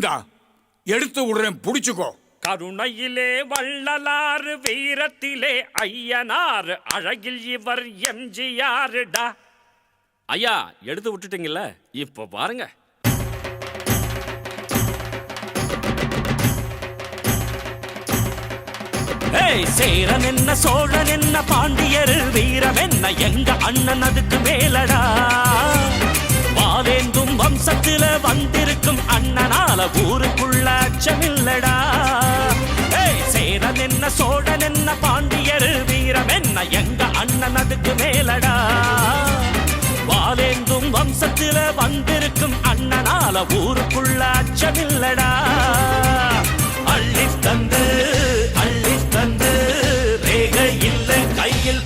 இந்தா எடுத்து விடுறேன் புடிச்சுக்கோ. கருணையிலே வள்ளலாறு வீரத்திலே ஐயனார் அழகில் இவர் எம்ஜிஆருடா. ஐயா எடுத்து விட்டுட்டீங்கல்ல? இப்போ பாருங்க. சேரன் என்ன சோழன் என்ன பாண்டியர் வீரம் என்ன எங்க அண்ணன் அதுக்கு மேலடா? வம்சத்துல வந்திருக்கும் அண்ணனால ஊருக்குள்ள அச்சமில்லடா. சேரன் என்ன சோழன் என்ன பாண்டியர் வீரம் என்ன எங்க அண்ணன் அதுக்கு மேலடா. வாலேந்தும் வம்சத்துல வந்திருக்கும் அண்ணனால ஊருக்குள்ள அச்சமில்லடா. அள்ளி தந்து அள்ளி தந்து ரேகை இல்லை கையில்